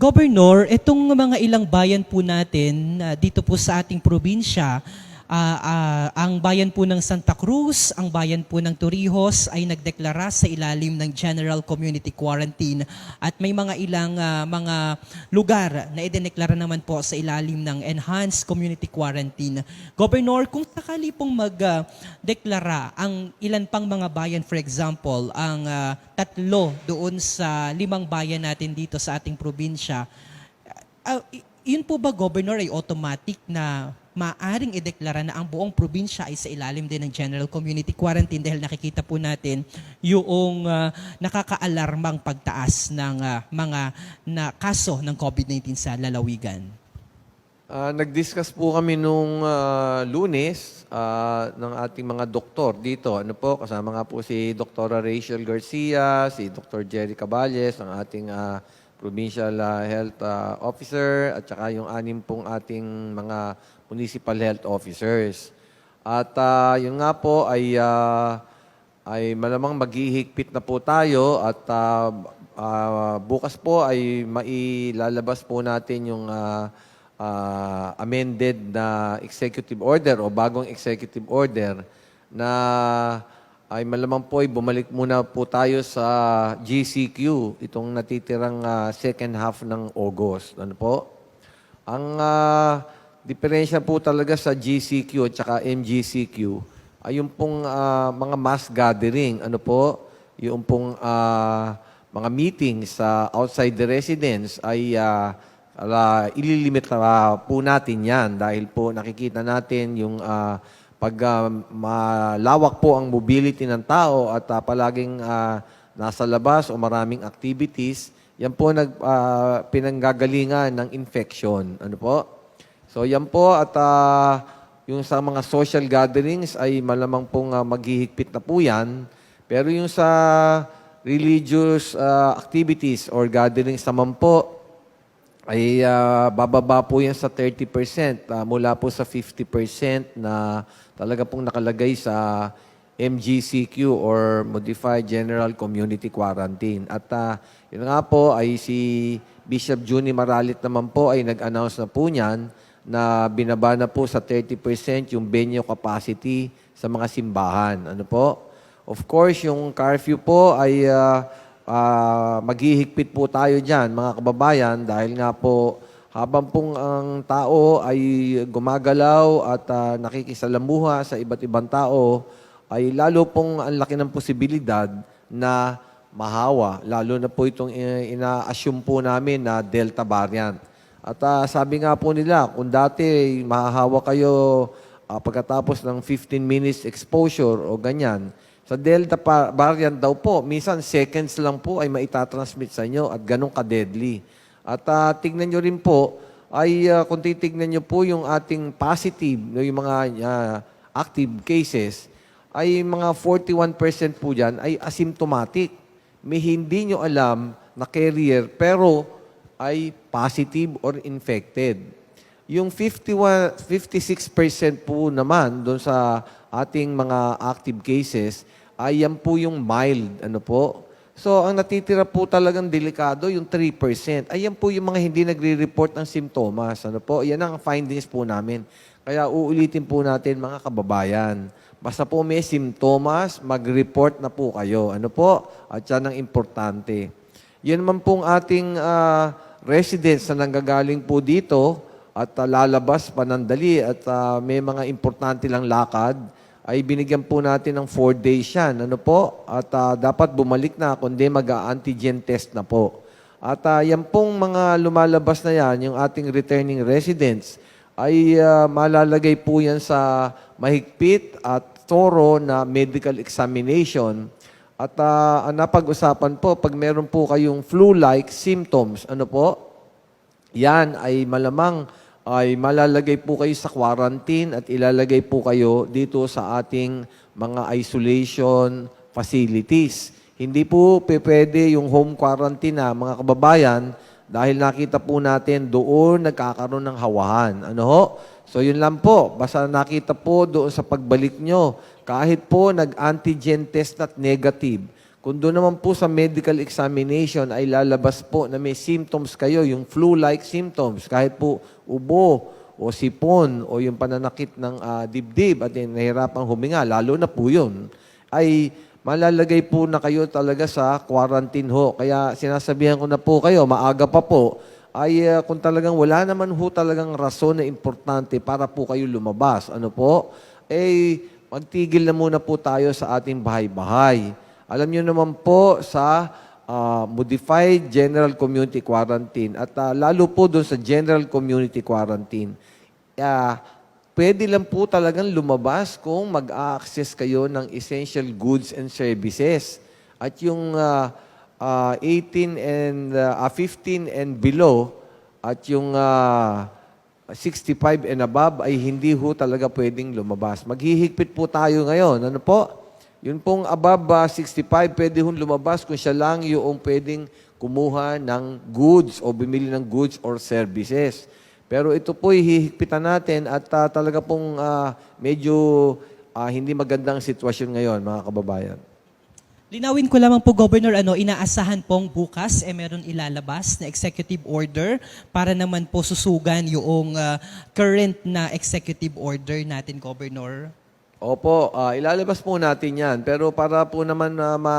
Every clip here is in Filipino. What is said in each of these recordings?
Governor, itong mga ilang bayan po natin ah, dito po sa ating probinsya, ah, ah, ang bayan po ng Santa Cruz, ang bayan po ng Torrijos ay nagdeklara sa ilalim ng General Community Quarantine at may mga ilang ah, mga lugar na idineklara naman po sa ilalim ng Enhanced Community Quarantine. Governor, kung sakali pong magdeklara ang ilan pang mga bayan, for example, ang ah, tatlo doon sa limang bayan natin dito sa ating probinsya, y- yun po ba, Governor, ay automatic na maaring ideklara na ang buong probinsya ay sa ilalim din ng General Community Quarantine dahil nakikita po natin yung ah, nakakaalarmang pagtaas ng ah, mga na kaso ng COVID-19 sa lalawigan. Ah, nag-discuss po kami nung ah, lunes ah, ng ating mga doktor dito. Ano po, kasama nga po si Dr. Rachel Garcia, si Dr. Jerry Caballes, ang ating ah, provincial ah, health ah, officer, at saka yung anim pong ating mga municipal health officers. At ah, yun nga po ay ah, ay malamang maghihigpit na po tayo at ah, ah, bukas po ay mailalabas po natin yung ah, ah, amended na executive order o bagong executive order na ay malamang po ay bumalik muna po tayo sa GCQ, itong natitirang ah, second half ng August. Ano po? Ang ah, diferensya po talaga sa GCQ at saka MGCQ ay yung pong ah, mga mass gathering. Ano po? Yung pong ah, mga meetings sa outside the residence ay ah, ala, ililimit na po natin yan dahil po nakikita natin yung ah, pag ah, malawak po ang mobility ng tao at ah, palaging ah, nasa labas o maraming activities, yan po nag ah, pinanggagalingan ng infection. Ano po? So yan po at ah, yung sa mga social gatherings ay malamang pong ah, maghihigpit na po yan. Pero yung sa religious ah, activities or gatherings naman po, ay ah, bababa po yan sa 30% ah, mula po sa 50% na talaga pong nakalagay sa MGCQ or Modified General Community Quarantine. At ah, yun nga po ay si Bishop Juni Maralit naman po ay nag-announce na po niyan na binaba na po sa 30% yung venue capacity sa mga simbahan. Ano po? Of course, yung curfew po ay ah, ah, maghihigpit po tayo dyan, mga kababayan, dahil nga po habang pong ang tao ay gumagalaw at ah, nakikisalamuha sa iba't ibang tao, ay lalo pong ang laki ng posibilidad na mahawa. Lalo na po itong ina-assume po namin na Delta variant. At ah, sabi nga po nila, kung dati mahahawa kayo ah, pagkatapos ng 15 minutes exposure o ganyan, sa Delta variant daw po, minsan seconds lang po ay maitatransmit sa inyo at ganun ka-deadly. At ah, tignan nyo rin po, ay ah, kung titignan nyo po yung ating positive, yung mga ah, active cases, ay mga 41% po dyan ay asymptomatic. May hindi nyo alam na carrier pero ay positive or infected. Yung 51, 56% po naman doon sa ating mga active cases ay yan po yung mild. Ano po? So, ang natitira po talagang delikado, yung 3%. Ayan po yung mga hindi nagre-report ng simptomas. Ano po? Yan ang findings po namin. Kaya uulitin po natin mga kababayan. Basta po may simptomas, mag-report na po kayo. Ano po? At yan ang importante. Yan naman pong ating ah, residents na nanggagaling po dito at ah, lalabas panandali at ah, may mga importante lang lakad, ay binigyan po natin ng 4 days yan. Ano po? At ah, dapat bumalik na, kundi mag-antigen test na po. At ah, yan pong mga lumalabas na yan, yung ating returning residents, ay ah, malalagay po yan sa mahigpit at thorough na medical examination. At ang napag-usapan po, pag meron po kayong flu-like symptoms, ano po? Yan ay malamang ay malalagay po kayo sa quarantine at ilalagay po kayo dito sa ating mga isolation facilities. Hindi po pwede yung home quarantine na mga kababayan dahil nakita po natin doon nagkakaroon ng hawahan. Ano ho? So yun lang po. Basta nakita po doon sa pagbalik nyo, kahit po nag-antigen test at negative, Kung doon naman po sa medical examination ay lalabas po na may symptoms kayo, yung flu-like symptoms, kahit po ubo o sipon o yung pananakit ng ah, dibdib at nahirapang huminga, lalo na po yun, ay malalagay po na kayo talaga sa quarantine ho. Kaya sinasabihan ko na po kayo, maaga pa po, ay ah, kung talagang wala naman ho talagang rason na importante para po kayo lumabas, ano po, eh magtigil na muna po tayo sa ating bahay-bahay. Alam niyo naman po sa ah, modified general community quarantine at ah, lalo po doon sa general community quarantine, ah, pwede lang po talagang lumabas kung mag-access kayo ng essential goods and services. At yung ah, ah, 18 and ah, 15 and below at yung ah, 65 and above ay hindi ho talaga pwedeng lumabas. Maghihigpit po tayo ngayon. Ano po? Yun pong ah, 65, pwede hong lumabas kung siya lang yung pwedeng kumuha ng goods o bumili ng goods or services. Pero ito po hihigpitan natin at ah, talaga pong ah, medyo ah, hindi magandang sitwasyon ngayon, mga kababayan. Linawin ko lamang po, Governor, ano, inaasahan pong bukas eh meron ilalabas na executive order para naman po susugan yung ah, current na executive order natin, Governor. Opo, ah, ilalabas po natin yan. Pero para po naman na ma,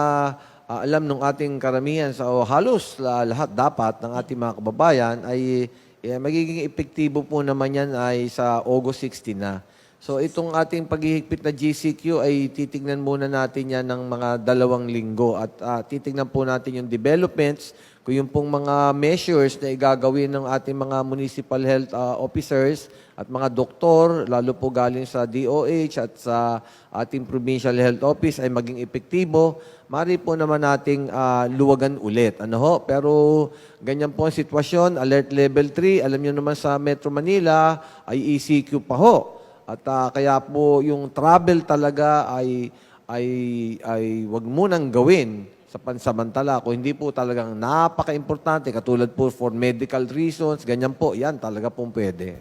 ah, alam ng ating karamihan sa o halos la- lahat dapat ng ating mga kababayan ay eh, magiging epektibo po naman yan ay sa August 16 na. So itong ating paghihigpit na GCQ ay titignan muna natin yan ng mga dalawang linggo at ah, titignan po natin yung developments kung yung pong mga measures na igagawin ng ating mga municipal health ah, officers at mga doktor, lalo po galing sa DOH at sa ating provincial health office ay maging epektibo, mari po naman nating ah, luwagan ulit. Ano ho? Pero ganyan po ang sitwasyon, alert level 3, alam niyo naman sa Metro Manila ay ECQ pa ho. At ah, kaya po yung travel talaga ay ay ay wag mo nang gawin sa pansamantala kung hindi po talagang napaka-importante katulad po for medical reasons, ganyan po, yan talaga pong pwede.